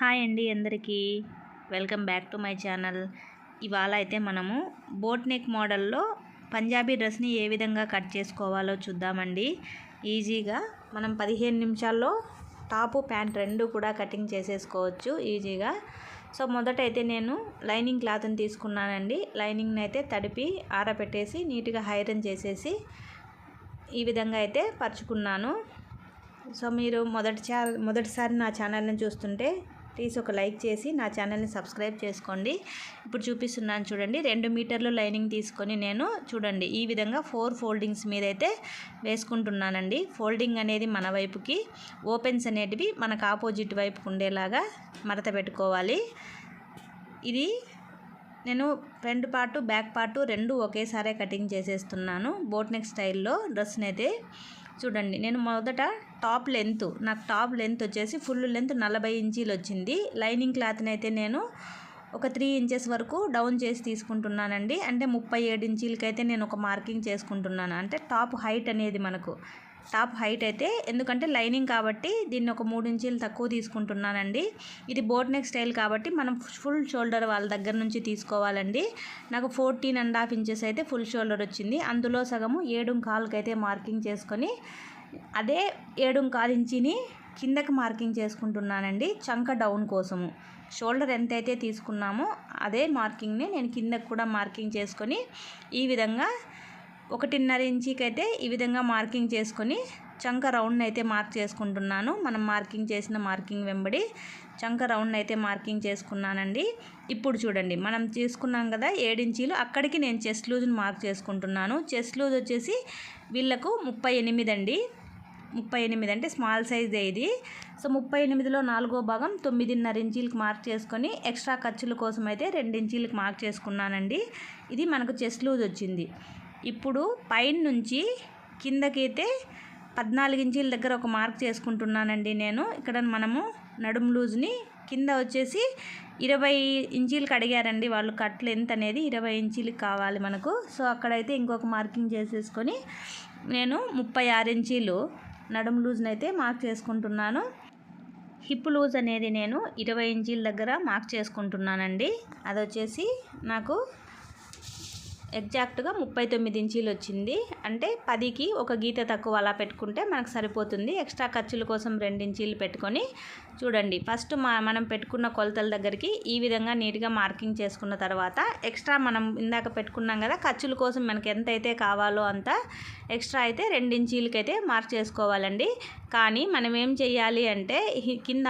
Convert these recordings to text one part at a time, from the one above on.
Hi అండి అందరికీ. Welcome back to my channel. ఇవాళ అయితే మనము బోట్ నెక్ మోడల్లో పంజాబీ డ్రెస్ని ఏ విధంగా కట్ చేసుకోవాలో చూద్దామండి. ఈజీగా మనం పదిహేను నిమిషాల్లో టాపు ప్యాంట్ రెండు కూడా కటింగ్ చేసేసుకోవచ్చు ఈజీగా. సో మొదట అయితే నేను లైనింగ్ క్లాత్ని తీసుకున్నానండి. లైనింగ్ని అయితే తడిపి ఆరబెట్టేసి నీట్గా ఐరన్ చేసేసి ఈ విధంగా అయితే పరుచుకున్నాను. సో మీరు మొదటి చా మొదటిసారి నా ఛానల్ని చూస్తుంటే ప్లీజ్ ఒక లైక్ చేసి నా ఛానల్ని సబ్స్క్రైబ్ చేసుకోండి. ఇప్పుడు చూపిస్తున్నాను చూడండి. రెండు మీటర్లు లైనింగ్ తీసుకొని నేను చూడండి. ఈ విధంగా ఫోర్ ఫోల్డింగ్స్ మీద అయితే వేసుకుంటున్నానండి. ఫోల్డింగ్ అనేది మన వైపుకి ఓపెన్స్ అనేటివి మనకు ఆపోజిట్ వైపుకు ఉండేలాగా మడత పెట్టుకోవాలి. ఇది నేను ఫ్రంట్ పార్ట్ బ్యాక్ పార్ట్ రెండు ఒకేసారే కటింగ్ చేసేస్తున్నాను. బోట్ నెక్ స్టైల్లో డ్రెస్ని అయితే చూడండి నేను మొదట టాప్ లెంత్ నాకు టాప్ లెంత్ వచ్చేసి ఫుల్ లెంత్ నలభై ఇంచీలు వచ్చింది. లైనింగ్ క్లాత్ని అయితే నేను ఒక త్రీ ఇంచెస్ వరకు డౌన్ చేసి తీసుకుంటున్నానండి. అంటే ముప్పై ఏడు ఇంచీలకైతే నేను ఒక మార్కింగ్ చేసుకుంటున్నాను. అంటే టాప్ హైట్ అనేది మనకు టాప్ హైట్ అయితే ఎందుకంటే లైనింగ్ కాబట్టి దీన్ని ఒక మూడు ఇంచీలు తక్కువ తీసుకుంటున్నానండి. ఇది బోట్ నెక్ స్టైల్ కాబట్టి మనం ఫుల్ షోల్డర్ వాళ్ళ దగ్గర నుంచి తీసుకోవాలండి. నాకు ఫోర్టీన్ అండ్ హాఫ్ ఇంచెస్ అయితే ఫుల్ షోల్డర్ వచ్చింది. అందులో సగము ఏడు కాలుకైతే మార్కింగ్ చేసుకొని అదే ఏడు కాలు ఇంచిని కిందకి మార్కింగ్ చేసుకుంటున్నానండి. చంక డౌన్ కోసము. షోల్డర్ ఎంతైతే తీసుకున్నామో అదే మార్కింగ్ని నేను కిందకు కూడా మార్కింగ్ చేసుకొని ఈ విధంగా ఒకటిన్నర ఇంచీకి అయితే ఈ విధంగా మార్కింగ్ చేసుకొని చంక రౌండ్ అయితే మార్క్ చేసుకుంటున్నాను. మనం మార్కింగ్ చేసిన మార్కింగ్ వెంబడి చంక రౌండ్ అయితే మార్కింగ్ చేసుకున్నానండి. ఇప్పుడు చూడండి మనం తీసుకున్నాం కదా ఏడించీలు అక్కడికి నేను చెస్ట్ లూజ్ని మార్క్ చేసుకుంటున్నాను. చెస్ట్ లూజ్ వచ్చేసి వీళ్ళకు ముప్పై ఎనిమిది అండి. ముప్పై ఎనిమిది అంటే స్మాల్ సైజే ఇది. సో ముప్పై ఎనిమిదిలో నాలుగో భాగం తొమ్మిదిన్నర ఇంచీలకు మార్క్ చేసుకొని ఎక్స్ట్రా ఖర్చుల కోసం అయితే రెండు ఇంచీలకు మార్క్ చేసుకున్నానండి. ఇది మనకు చెస్ట్ లూజ్ వచ్చింది. ఇప్పుడు పైన నుంచి కిందకైతే పద్నాలుగు ఇంచీల దగ్గర ఒక మార్క్ చేసుకుంటున్నానండి నేను. ఇక్కడ మనము నడుం లూజ్ని కింద వచ్చేసి ఇరవై ఇంచీలకు అడిగారండి వాళ్ళు కట్లు ఎంత అనేది ఇరవై ఇంచీలకు కావాలి మనకు. సో అక్కడైతే ఇంకొక మార్కింగ్ చేసేసుకొని నేను ముప్పై ఆరు ఇంచీలు నడుం లూజ్ని అయితే మార్క్ చేసుకుంటున్నాను. హిప్ లూజ్ అనేది నేను ఇరవై ఇంచీల దగ్గర మార్క్ చేసుకుంటున్నానండి. అది వచ్చేసి నాకు ఎగ్జాక్ట్గా ముప్పై తొమ్మిది ఇంచీలు వచ్చింది అంటే పదికి ఒక గీత తక్కువ అలా పెట్టుకుంటే మనకు సరిపోతుంది. ఎక్స్ట్రా ఖర్చుల కోసం రెండు ఇంచీలు పెట్టుకొని చూడండి. ఫస్ట్ మా మనం పెట్టుకున్న కొలతల దగ్గరికి ఈ విధంగా నీట్గా మార్కింగ్ చేసుకున్న తర్వాత ఎక్స్ట్రా మనం ఇందాక పెట్టుకున్నాం కదా ఖర్చుల కోసం మనకి ఎంత అయితే కావాలో అంత ఎక్స్ట్రా అయితే రెండు ఇంచీలకైతే మార్క్ చేసుకోవాలండి. కానీ మనం ఏం చేయాలి అంటే కింద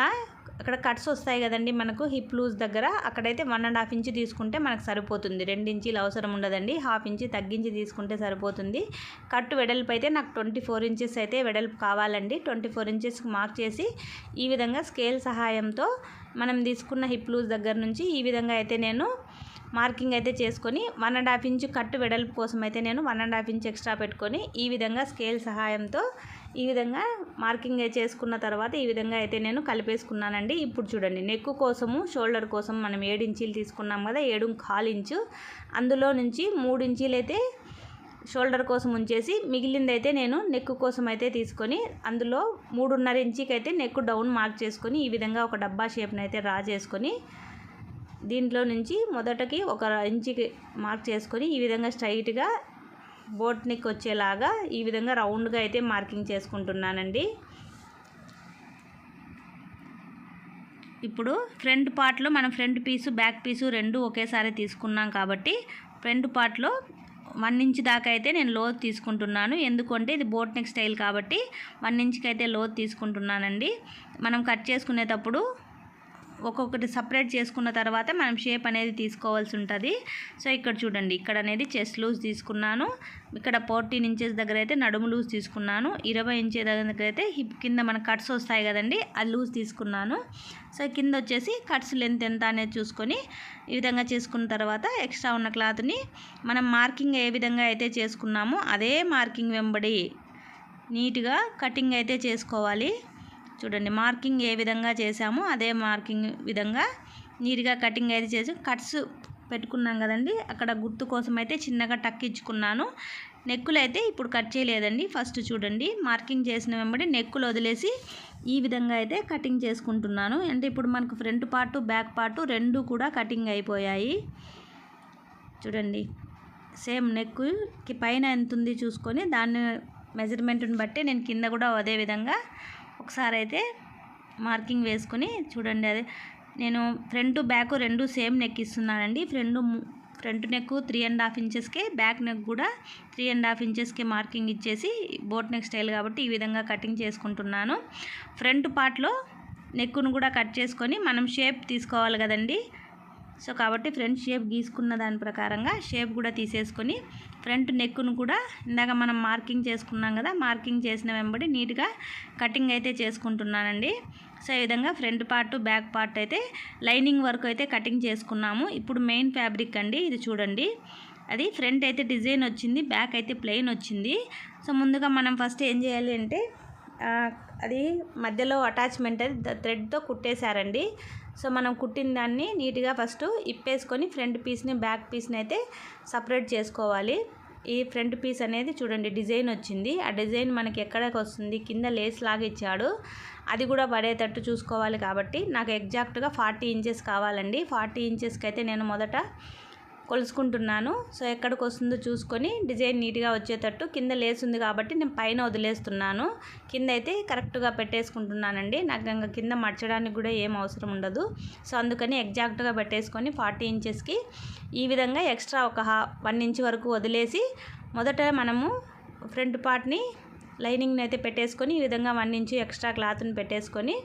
అక్కడ కట్స్ వస్తాయి కదండి మనకు హిప్ లూజ్ దగ్గర. అక్కడైతే వన్ అండ్ హాఫ్ ఇంచ్ తీసుకుంటే మనకు సరిపోతుంది. రెండు ఇంచీలు అవసరం ఉండదండి. హాఫ్ ఇంచ్ తగ్గించి తీసుకుంటే సరిపోతుంది. కట్ వెడల్పు అయితే నాకు ట్వంటీ ఫోర్ ఇంచెస్ అయితే వెడల్పు కావాలండి. ట్వంటీ ఫోర్ ఇంచెస్కి మార్క్ చేసి ఈ విధంగా స్కేల్ సహాయంతో మనం తీసుకున్న హిప్ లూజ్ దగ్గర నుంచి ఈ విధంగా అయితే నేను మార్కింగ్ అయితే చేసుకొని వన్ అండ్ హాఫ్ ఇంచ్ కట్టు వెడల్పు కోసం అయితే నేను one and half inch extra పెట్టుకొని ఈ విధంగా స్కేల్ సహాయంతో ఈ విధంగా మార్కింగ్ చేసుకున్న తర్వాత ఈ విధంగా అయితే నేను కలిపేసుకున్నానండి. ఇప్పుడు చూడండి నెక్ కోసము షోల్డర్ కోసం మనం ఏడు ఇంచీలు తీసుకున్నాం కదా ఏడు కాలు ఇంచు. అందులో నుంచి మూడు ఇంచీలు అయితే షోల్డర్ కోసం ఉంచేసి మిగిలిందైతే నేను నెక్ కోసం అయితే తీసుకొని అందులో మూడున్నర ఇంచీకి అయితే నెక్ డౌన్ మార్క్ చేసుకొని ఈ విధంగా ఒక డబ్బా షేప్ని అయితే రా చేసుకొని దీంట్లో నుంచి మొదటకి ఒక ఇంచుకి మార్క్ చేసుకొని ఈ విధంగా స్ట్రైట్గా బోట్ నెక్ వచ్చేలాగా ఈ విధంగా రౌండ్గా అయితే మార్కింగ్ చేసుకుంటున్నానండి. ఇప్పుడు ఫ్రంట్ పార్ట్లో మనం ఫ్రంట్ పీసు బ్యాక్ పీసు రెండు ఒకేసారి తీసుకున్నాం కాబట్టి ఫ్రంట్ పార్ట్లో వన్ ఇంచ్ దాకా అయితే నేను లోత్ తీసుకుంటున్నాను. ఎందుకంటే ఇది బోట్ నెక్ స్టైల్ కాబట్టి వన్ ఇంచ్కి అయితే లోత్ తీసుకుంటున్నానండి. మనం కట్ చేసుకునేటప్పుడు ఒక్కొక్కటి సపరేట్ చేసుకున్న తర్వాత మనం షేప్ అనేది తీసుకోవాల్సి ఉంటుంది. సో ఇక్కడ చూడండి ఇక్కడ అనేది చెస్ట్ లూజ్ తీసుకున్నాను. ఇక్కడ ఫోర్టీన్ ఇంచెస్ దగ్గర అయితే నడుము లూజ్ తీసుకున్నాను. ఇరవై ఇంచెస్ దగ్గర అయితే హిప్ కింద మన కట్స్ వస్తాయి కదండి అది లూజ్ తీసుకున్నాను. సో కింద వచ్చేసి కట్స్ లెంత్ ఎంత అనేది చూసుకొని ఈ విధంగా చేసుకున్న తర్వాత ఎక్స్ట్రా ఉన్న క్లాత్ని మనం మార్కింగ్ ఏ విధంగా అయితే చేసుకున్నామో అదే మార్కింగ్ వెంబడి నీట్గా కటింగ్ అయితే చేసుకోవాలి. చూడండి మార్కింగ్ ఏ విధంగా చేసామో అదే మార్కింగ్ విధంగా నీట్గా కటింగ్ అయితే చేసి కట్స్ పెట్టుకున్నాం కదండి. అక్కడ గుర్తు కోసం అయితే చిన్నగా టక్ ఇచ్చుకున్నాను. నెక్కులు అయితే ఇప్పుడు కట్ చేయలేదండి. ఫస్ట్ చూడండి మార్కింగ్ చేసిన వెంబడి నెక్కులు వదిలేసి ఈ విధంగా అయితే కటింగ్ చేసుకుంటున్నాను. అంటే ఇప్పుడు మనకు ఫ్రంట్ పార్ట్ బ్యాక్ పార్ట్ రెండు కూడా కటింగ్ అయిపోయాయి. చూడండి సేమ్ నెక్కి పైన ఎంత ఉంది చూసుకొని దాన్ని మెజర్మెంట్ని బట్టి నేను కింద కూడా అదే విధంగా ఒకసారి అయితే మార్కింగ్ వేసుకుని చూడండి అదే. నేను ఫ్రంట్ బ్యాక్ రెండు same neck ఇస్తున్నానండి. Front front neck three and half ఇంచెస్కే back neck కూడా త్రీ అండ్ హాఫ్ ఇంచెస్కే మార్కింగ్ ఇచ్చేసి బోట్ నెక్ స్టైల్ కాబట్టి ఈ విధంగా కటింగ్ చేసుకుంటున్నాను. ఫ్రంట్ పార్ట్లో నెక్కును కూడా కట్ చేసుకొని మనం షేప్ తీసుకోవాలి కదండి. సో కాబట్టి ఫ్రంట్ షేప్ గీసుకున్న దాని ప్రకారంగా షేప్ కూడా తీసేసుకొని ఫ్రంట్ నెక్కును కూడా ఇందాక మనం మార్కింగ్ చేసుకున్నాం కదా మార్కింగ్ చేసిన వెంబడి నీట్గా కటింగ్ అయితే చేసుకుంటున్నానండి. సో ఈ విధంగా ఫ్రంట్ పార్ట్ బ్యాక్ పార్ట్ అయితే లైనింగ్ వరకు అయితే కటింగ్ చేసుకున్నాము. ఇప్పుడు మెయిన్ ఫ్యాబ్రిక్ అండి ఇది చూడండి. అది ఫ్రంట్ అయితే డిజైన్ వచ్చింది బ్యాక్ అయితే ప్లెయిన్ వచ్చింది. సో ముందుగా మనం ఫస్ట్ ఏం చేయాలి అంటే అది మధ్యలో అటాచ్మెంట్ అది థ్రెడ్తో కుట్టేశారండి. సో మనం కుట్టిన దాన్ని నీట్గా ఫస్ట్ ఇప్పేసుకొని ఫ్రంట్ పీస్ని బ్యాక్ పీస్ని అయితే సపరేట్ చేసుకోవాలి. ఈ ఫ్రంట్ పీస్ అనేది చూడండి డిజైన్ వచ్చింది. ఆ డిజైన్ మనకి ఎక్కడికి వస్తుంది? కింద లేస్ లాగా ఇచ్చాడు. అది కూడా పడేటట్టు చూసుకోవాలి కాబట్టి నాకు ఎగ్జాక్ట్గా ఫార్టీ ఇంచెస్ కావాలండి. ఫార్టీ ఇంచెస్కి అయితే నేను మొదట కొలుసుకుంటున్నాను. సో ఎక్కడికి వస్తుందో చూసుకొని డిజైన్ నీట్గా వచ్చేటట్టు కింద లేస్ ఉంది కాబట్టి నేను పైన వదిలేస్తున్నాను. కింద అయితే కరెక్ట్గా పెట్టేసుకుంటున్నానండి. నాకు ఇంకా కింద మర్చడానికి కూడా ఏం అవసరం ఉండదు. సో అందుకని ఎగ్జాక్ట్గా పెట్టేసుకొని ఫార్టీ ఇంచెస్కి ఈ విధంగా ఎక్స్ట్రా ఒక వన్ ఇంచ్ వరకు వదిలేసి మొదట మనము ఫ్రంట్ పార్ట్ని లైనింగ్ని అయితే పెట్టేసుకొని ఈ విధంగా వన్ ఇంచు ఎక్స్ట్రా క్లాత్ని పెట్టేసుకొని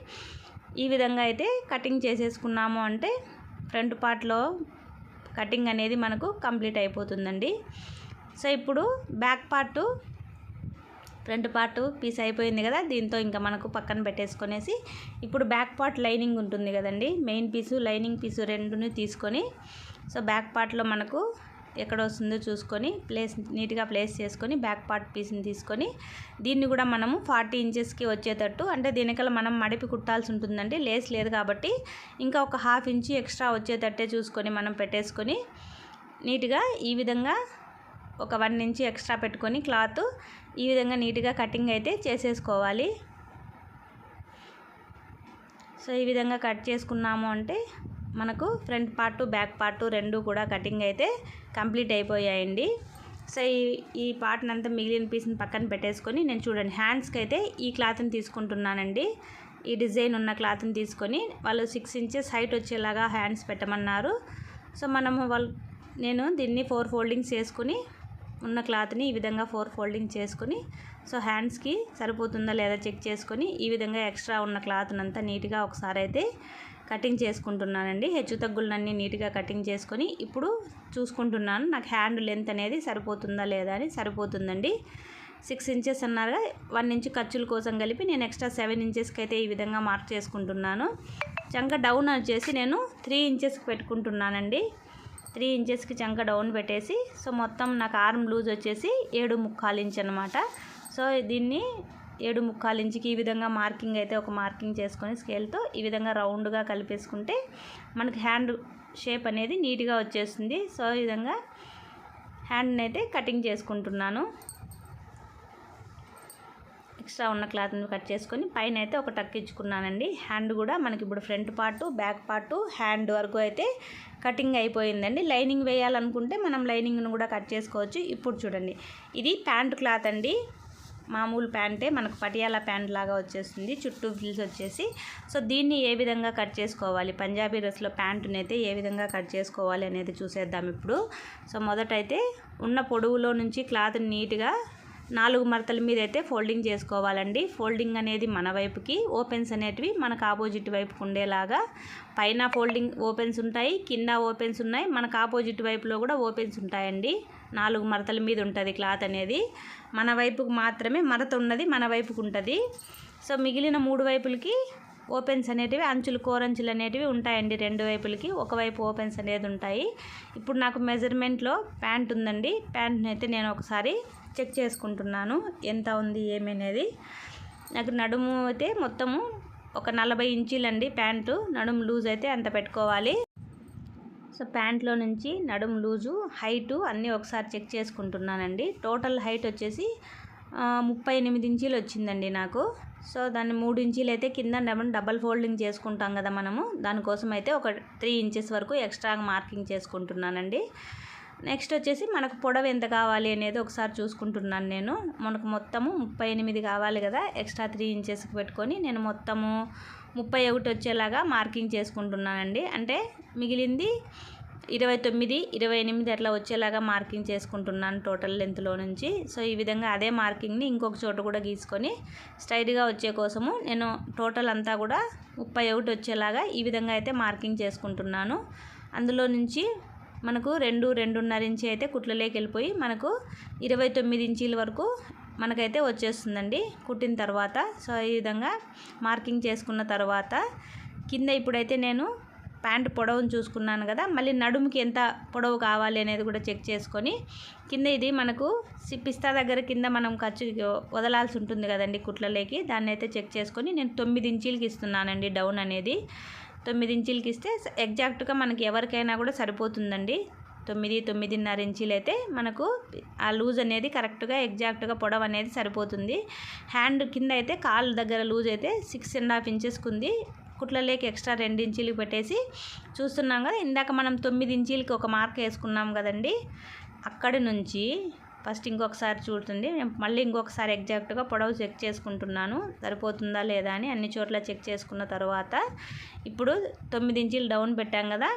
ఈ విధంగా అయితే కటింగ్ చేసేసుకున్నాము అంటే ఫ్రంట్ పార్ట్లో కటింగ్ అనేది మనకు కంప్లీట్ అయిపోతుందండి. సో ఇప్పుడు back part front part piece అయిపోయింది కదా దీంతో ఇంకా మనకు పక్కన పెట్టేసుకొనేసి ఇప్పుడు బ్యాక్ పార్ట్ లైనింగ్ ఉంటుంది కదండి. మెయిన్ పీసు లైనింగ్ పీసు రెండుని తీసుకొని సో బ్యాక్ పార్ట్లో మనకు ఎక్కడ వస్తుందో చూసుకొని ప్లేస్ నీట్గా ప్లేస్ చేసుకొని బ్యాక్ పార్ట్ పీస్ని తీసుకొని దీన్ని కూడా మనము ఫార్టీ ఇంచెస్కి వచ్చేటట్టు అంటే దీనికల మనం మడిపి కుట్టాల్సి ఉంటుందండి. లేస్ లేదు కాబట్టి ఇంకా ఒక హాఫ్ ఇంచు ఎక్స్ట్రా వచ్చేటట్టే చూసుకొని మనం పెట్టేసుకొని నీట్గా ఈ విధంగా ఒక వన్ ఇంచ్ ఎక్స్ట్రా పెట్టుకొని క్లాత్ ఈ విధంగా నీట్గా కటింగ్ అయితే చేసేసుకోవాలి. సో ఈ విధంగా కట్ చేసుకున్నాము అంటే మనకు ఫ్రంట్ పార్ట్ బ్యాక్ పార్ట్ రెండు కూడా కటింగ్ అయితే కంప్లీట్ అయిపోయాయండి. సో ఈ ఈ పార్ట్ని అంతా మిగిలిన పీస్ని పక్కన పెట్టేసుకొని నేను చూడండి హ్యాండ్స్కి అయితే ఈ క్లాత్ని తీసుకుంటున్నానండి. ఈ డిజైన్ ఉన్న క్లాత్ని తీసుకొని వాళ్ళు సిక్స్ ఇంచెస్ హైట్ వచ్చేలాగా హ్యాండ్స్ పెట్టమన్నారు. సో మనము వాళ్ళు నేను దీన్ని ఫోర్ ఫోల్డింగ్స్ చేసుకుని ఉన్న క్లాత్ని ఈ విధంగా ఫోర్ ఫోల్డింగ్ చేసుకుని సో హ్యాండ్స్కి సరిపోతుందా లేదా చెక్ చేసుకొని ఈ విధంగా ఎక్స్ట్రా ఉన్న క్లాత్ని అంతా నీట్గా ఒకసారి అయితే కటింగ్ చేసుకుంటున్నానండి. హెచ్చు తగ్గులన్నీ నీట్గా కటింగ్ చేసుకొని ఇప్పుడు చూసుకుంటున్నాను. నాకు హ్యాండ్ లెంత్ అనేది సరిపోతుందా లేదా అని సరిపోతుందండి. సిక్స్ ఇంచెస్ అన్నారుగా వన్ ఇంచ్ ఖర్చుల కోసం కలిపి నేను ఎక్స్ట్రా సెవెన్ ఇంచెస్కి అయితే ఈ విధంగా మార్క్ చేసుకుంటున్నాను. చంక డౌన్ వచ్చేసి నేను త్రీ ఇంచెస్కి పెట్టుకుంటున్నానండి. త్రీ ఇంచెస్కి చంక డౌన్ పెట్టేసి సో మొత్తం నాకు ఆర్మ్ లూజ్ వచ్చేసి ఏడు ముక్కాలు ఇంచ్ అనమాట సో దీన్ని ఏడు ముక్కాలు ఇంచుకి ఈ విధంగా మార్కింగ్ అయితే ఒక మార్కింగ్ చేసుకొని స్కేల్తో ఈ విధంగా రౌండ్గా కలిపేసుకుంటే మనకి హ్యాండ్ షేప్ అనేది నీట్గా వచ్చేస్తుంది. సో ఈ విధంగా హ్యాండ్ని అయితే కటింగ్ చేసుకుంటున్నాను. ఎక్స్ట్రా ఉన్న క్లాత్ని కట్ చేసుకొని పైన అయితే ఒక టక్ ఇచ్చుకున్నానండి. హ్యాండ్ కూడా మనకి ఇప్పుడు front part back part hand వరకు అయితే కటింగ్ అయిపోయిందండి. లైనింగ్ వేయాలనుకుంటే మనం లైనింగ్ను కూడా కట్ చేసుకోవచ్చు. ఇప్పుడు చూడండి ఇది ప్యాంట్ క్లాత్ అండి. మామూలు ప్యాంటే మనకు పటియాలా ప్యాంట్ లాగా వచ్చేస్తుంది. చుట్టూ ఫిల్స్ వచ్చేసి. సో దీన్ని ఏ విధంగా కట్ చేసుకోవాలి? పంజాబీ డ్రెస్లో ప్యాంటుని అయితే ఏ విధంగా కట్ చేసుకోవాలి అనేది చూసేద్దాం ఇప్పుడు. సో మొదటైతే ఉన్న పొడవులో నుంచి క్లాత్ నీట్గా నాలుగు మడతల మీద అయితే ఫోల్డింగ్ చేసుకోవాలండి. ఫోల్డింగ్ అనేది మన వైపుకి ఓపెన్స్ అనేటివి మనకు ఆపోజిట్ వైపుకు ఉండేలాగా. పైన ఫోల్డింగ్ ఓపెన్స్ ఉంటాయి కింద ఓపెన్స్ ఉన్నాయి మనకు ఆపోజిట్ వైపులో కూడా ఓపెన్స్ ఉంటాయండి. నాలుగు మడతల మీద ఉంటుంది క్లాత్ అనేది. మన వైపుకు మాత్రమే మడత ఉన్నది మన వైపుకు ఉంటుంది. సో మిగిలిన మూడు వైపులకి ఓపెన్స్ అనేటివి అంచులు కోరంచులు అనేటివి ఉంటాయండి రెండు వైపులకి. ఒకవైపు ఓపెన్స్ అనేది ఉంటాయి. ఇప్పుడు నాకు మెజర్మెంట్లో ప్యాంట్ ఉందండి. ప్యాంట్ని అయితే నేను ఒకసారి చెక్ చేసుకుంటున్నాను. ఎంత ఉంది ఏమనేది అనేది. నాకు నడుము అయితే మొత్తము ఒక నలభై ఇంచీలండి ప్యాంటు. నడుము లూజ్ అయితే అంత పెట్టుకోవాలి. సో ప్యాంట్లో నుంచి నడుం లూజు హైటు అన్నీ ఒకసారి చెక్ చేసుకుంటున్నానండి. టోటల్ హైట్ వచ్చేసి ముప్పై ఎనిమిది ఇంచీలు వచ్చిందండి నాకు. సో దాన్ని మూడు ఇంచీలు అయితే కింద డబల్ డబల్ ఫోల్డింగ్ చేసుకుంటాం కదా మనము. దానికోసం అయితే ఒక త్రీ ఇంచెస్ వరకు ఎక్స్ట్రా మార్కింగ్ చేసుకుంటున్నానండి. నెక్స్ట్ వచ్చేసి మనకు పొడవు ఎంత కావాలి అనేది ఒకసారి చూసుకుంటున్నాను నేను. మనకు మొత్తము ముప్పై ఎనిమిది కావాలి కదా ఎక్స్ట్రా త్రీ ఇంచెస్కి పెట్టుకొని నేను మొత్తము ముప్పై ఒకటి వచ్చేలాగా మార్కింగ్ చేసుకుంటున్నానండి. అంటే మిగిలింది ఇరవై తొమ్మిది ఇరవై ఎనిమిది అట్లా వచ్చేలాగా మార్కింగ్ చేసుకుంటున్నాను టోటల్ లెంత్లో నుంచి. సో ఈ విధంగా అదే మార్కింగ్ని ఇంకొక చోట కూడా గీసుకొని స్ట్రైట్గా వచ్చే కోసము నేను టోటల్ అంతా కూడా ముప్పై ఒకటి వచ్చేలాగా ఈ విధంగా అయితే మార్కింగ్ చేసుకుంటున్నాను. అందులో నుంచి మనకు రెండు రెండున్నర ఇంచి అయితే కుట్లలోకి వెళ్ళిపోయి మనకు ఇరవై తొమ్మిది ఇంచీల వరకు మనకైతే వచ్చేస్తుందండి కుట్టిన తర్వాత. సో ఈ విధంగా మార్కింగ్ చేసుకున్న తర్వాత కింద ఇప్పుడైతే నేను ప్యాంట్ పొడవును చూసుకున్నాను కదా మళ్ళీ నడుముకి ఎంత పొడవు కావాలి అనేది కూడా చెక్ చేసుకొని కింద ఇది మనకు సి- పిస్తా దగ్గర కింద మనం ఖర్చు వదలాల్సి ఉంటుంది కదండి కుట్లలోకి. దాన్ని అయితే చెక్ చేసుకొని నేను తొమ్మిది ఇంచీలకి ఇస్తున్నానండి డౌన్ అనేది. తొమ్మిది ఇంచీలకి ఇస్తే ఎగ్జాక్ట్గా మనకి ఎవరికైనా కూడా సరిపోతుందండి. తొమ్మిది తొమ్మిదిన్నర ఇంచీలు అయితే మనకు ఆ లూజ్ అనేది కరెక్ట్గా ఎగ్జాక్ట్గా పొడవు అనేది సరిపోతుంది. హ్యాండ్ కింద అయితే కాలు దగ్గర లూజ్ అయితే సిక్స్ అండ్ హాఫ్ ఇంచెస్కి ఉంది. కుట్లలోకి ఎక్స్ట్రా రెండు ఇంచీలు పెట్టేసి చూస్తున్నాం కదా ఇందాక మనం తొమ్మిది ఇంచీలకి ఒక మార్క్ వేసుకున్నాం కదండి. అక్కడి నుంచి ఫస్ట్ ఇంకొకసారి చూడుతుంది నేను మళ్ళీ ఇంకొకసారి ఎగ్జాక్ట్గా పొడవు చెక్ చేసుకుంటున్నాను. సరిపోతుందా లేదా అని అన్ని చోట్ల చెక్ చేసుకున్న తర్వాత ఇప్పుడు తొమ్మిది ఇంచీలు డౌన్ పెట్టాం కదా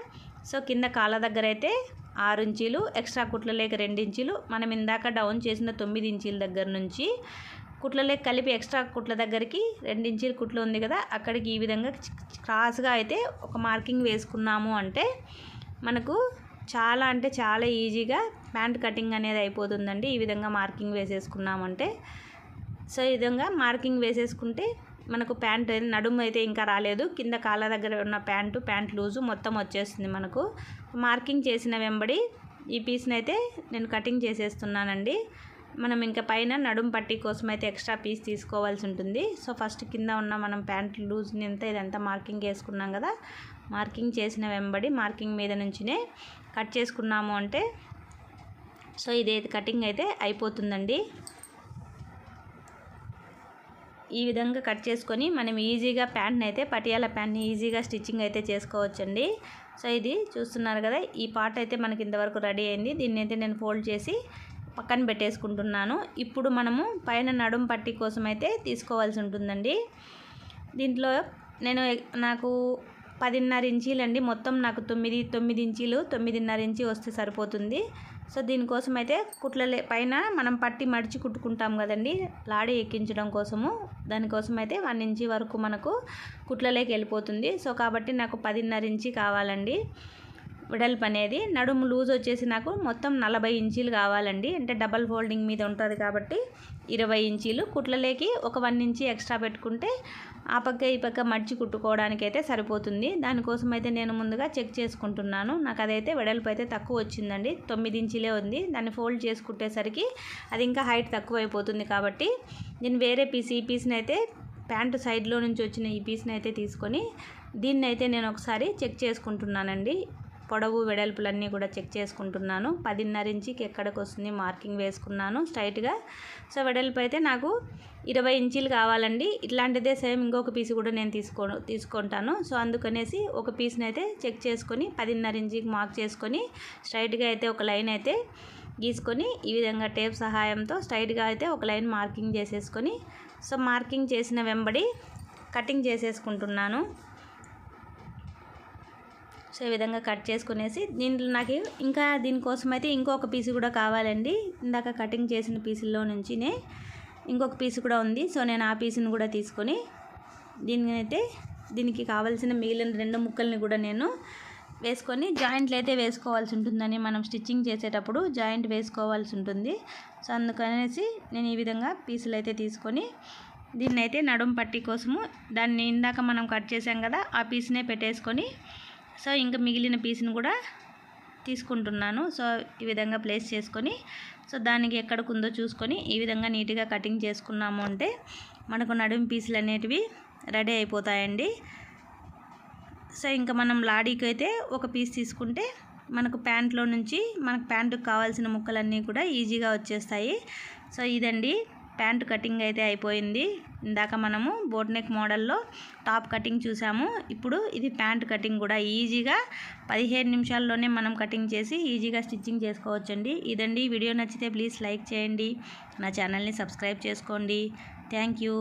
సో కింద కాళ్ళ దగ్గర అయితే ఆరు ఇంచీలు ఎక్స్ట్రా కుట్లలేక రెండు ఇంచీలు. మనం ఇందాక డౌన్ చేసిన తొమ్మిది ఇంచీల దగ్గర నుంచి కుట్లలేక కలిపి ఎక్స్ట్రా కుట్ల దగ్గరికి రెండు ఇంచీల కుట్లు ఉంది కదా అక్కడికి ఈ విధంగా క్రాస్గా అయితే ఒక మార్కింగ్ వేసుకున్నాము అంటే మనకు చాలా అంటే చాలా ఈజీగా ప్యాంట్ కటింగ్ అనేది అయిపోతుందండి. ఈ విధంగా మార్కింగ్ వేసేసుకున్నామంటే. సో ఈ విధంగా మార్కింగ్ వేసేసుకుంటే మనకు ప్యాంట్ నడుము అయితే ఇంకా రాలేదు. కింద కాళ్ళ దగ్గర ఉన్న ప్యాంటు ప్యాంట్ లూజు మొత్తం వచ్చేస్తుంది మనకు. మార్కింగ్ చేసిన వెంబడి ఈ పీస్ని అయితే నేను కటింగ్ చేసేస్తున్నానండి. మనం ఇంకా పైన నడుము పట్టి కోసం అయితే ఎక్స్ట్రా పీస్ తీసుకోవాల్సి ఉంటుంది. సో ఫస్ట్ కింద ఉన్న మనం ప్యాంట్ లూజ్ని ఎంత ఇదంతా మార్కింగ్ వేసుకున్నాం కదా. మార్కింగ్ చేసిన వెంబడి మార్కింగ్ మీద నుంచినే కట్ చేసుకున్నాము అంటే సో ఇదే కటింగ్ అయితే అయిపోతుందండి. ఈ విధంగా కట్ చేసుకొని మనం ఈజీగా ప్యాంట్ని అయితే పటియాల ప్యాంట్ని ఈజీగా స్టిచ్చింగ్ అయితే చేసుకోవచ్చండి. సో ఇది చూస్తున్నారు కదా ఈ పార్ట్ అయితే మనకి ఇంతవరకు రెడీ అయింది. దీన్ని అయితే నేను ఫోల్డ్ చేసి పక్కన పెట్టేసుకుంటున్నాను. ఇప్పుడు మనము పైన నడుం పట్టి కోసం అయితే తీసుకోవాల్సి ఉంటుందండి. దీంట్లో నేను నాకు పదిన్నర ఇంచీలండి. మొత్తం నాకు తొమ్మిది తొమ్మిది ఇంచీలు తొమ్మిదిన్నర ఇంచి వస్తే సరిపోతుంది. సో దీనికోసం అయితే కుట్ల పైన మనం పట్టి మడిచి కుట్టుకుంటాం కదండి. లాడి ఎక్కించడం కోసము. దానికోసం అయితే వన్ ఇంచి వరకు మనకు కుట్లలోకి వెళ్ళిపోతుంది. సో కాబట్టి నాకు పదిన్నర ఇంచి కావాలండి. వెడల్పు అనేది నడుము లూజ్ వచ్చేసి నాకు మొత్తం నలభై ఇంచీలు కావాలండి. అంటే డబల్ ఫోల్డింగ్ మీద ఉంటుంది కాబట్టి ఇరవై ఇంచీలు. కుట్లలేకి ఒక వన్ ఇంచి ఎక్స్ట్రా పెట్టుకుంటే ఆ పక్క ఈ పక్క మడిచి కుట్టుకోవడానికి అయితే సరిపోతుంది. దానికోసం అయితే నేను ముందుగా చెక్ చేసుకుంటున్నాను. నాకు అదైతే వెడల్పు అయితే తక్కువ వచ్చిందండి. తొమ్మిది ఇంచులే ఉంది. దాన్ని ఫోల్డ్ చేసి కుట్టేసరికి అది ఇంకా హైట్ తక్కువ అయిపోతుంది కాబట్టి నేను వేరే పీస్ ఈ పీస్ని అయితే ప్యాంటు సైడ్లో నుంచి వచ్చిన ఈ పీస్ని అయితే తీసుకొని దీన్ని అయితే నేను ఒకసారి చెక్ చేసుకుంటున్నానండి. పొడవు వెడల్పులన్నీ కూడా చెక్ చేసుకుంటున్నాను. పదిన్నర ఇంచికి ఎక్కడికి వస్తుంది మార్కింగ్ వేసుకున్నాను స్ట్రైట్గా. సో వెడల్పు అయితే నాకు ఇరవై ఇంచీలు కావాలండి. ఇట్లాంటిదే సేమ్ ఇంకొక పీస్ కూడా నేను తీసుకో తీసుకుంటాను. సో అందుకనేసి ఒక పీస్ని అయితే చెక్ చేసుకొని పదిన్నర ఇంచికి మార్క్ చేసుకొని స్ట్రైట్గా అయితే ఒక లైన్ అయితే గీసుకొని ఈ విధంగా టేప్ సహాయంతో స్ట్రైట్గా అయితే ఒక లైన్ మార్కింగ్ చేసేసుకొని సో మార్కింగ్ చేసిన వెంబడి కటింగ్ చేసేసుకుంటున్నాను. సో ఈ విధంగా కట్ చేసుకునేసి దీంట్లో నాకు ఇంకా దీనికోసం అయితే ఇంకొక పీస్ కూడా కావాలండి. ఇందాక కటింగ్ చేసిన పీసుల్లో నుంచినే ఇంకొక పీస్ కూడా ఉంది. సో నేను ఆ పీస్ని కూడా తీసుకొని దీనికైతే దీనికి కావాల్సిన మిగిలిన రెండు ముక్కల్ని కూడా నేను వేసుకొని జాయింట్లు అయితే వేసుకోవాల్సి ఉంటుందని మనం స్టిచ్చింగ్ చేసేటప్పుడు జాయింట్ వేసుకోవాల్సి ఉంటుంది. సో అందుకనేసి నేను ఈ విధంగా పీసులు అయితే తీసుకొని దీన్ని అయితే నడుం పట్టి కోసము దాన్ని ఇందాక మనం కట్ చేసాం కదా ఆ పీస్నే పెట్టేసుకొని సో ఇంకా మిగిలిన పీస్ని కూడా తీసుకుంటున్నాను. సో ఈ విధంగా ప్లేస్ చేసుకొని సో దానికి ఎక్కడికి ఉందో చూసుకొని ఈ విధంగా నీట్గా కటింగ్ చేసుకున్నాము అంటే మనకు నడుము పీసులు అనేటివి రెడీ అయిపోతాయండి. సో ఇంకా మనం లాడీకి అయితే ఒక పీస్ తీసుకుంటే మనకు ప్యాంట్లో నుంచి మనకు ప్యాంటుకు కావాల్సిన ముక్కలన్నీ కూడా ఈజీగా వచ్చేస్తాయి. సో ఇదండి. ప్యాంటు కటింగ్ అయితే అయిపోయింది. ఇందాక మనము బోట్ నెక్ మోడల్లో టాప్ కటింగ్ చూసాము. ఇప్పుడు ఇది ప్యాంట్ కటింగ్ కూడా ఈజీగా పదిహేను నిమిషాల్లోనే మనం కటింగ్ చేసి ఈజీగా స్టిచ్చింగ్ చేసుకోవచ్చండి. ఇదండి. వీడియో నచ్చితే ప్లీజ్ లైక్ చేయండి. నా ఛానల్ని సబ్స్క్రైబ్ చేసుకోండి. Thank you.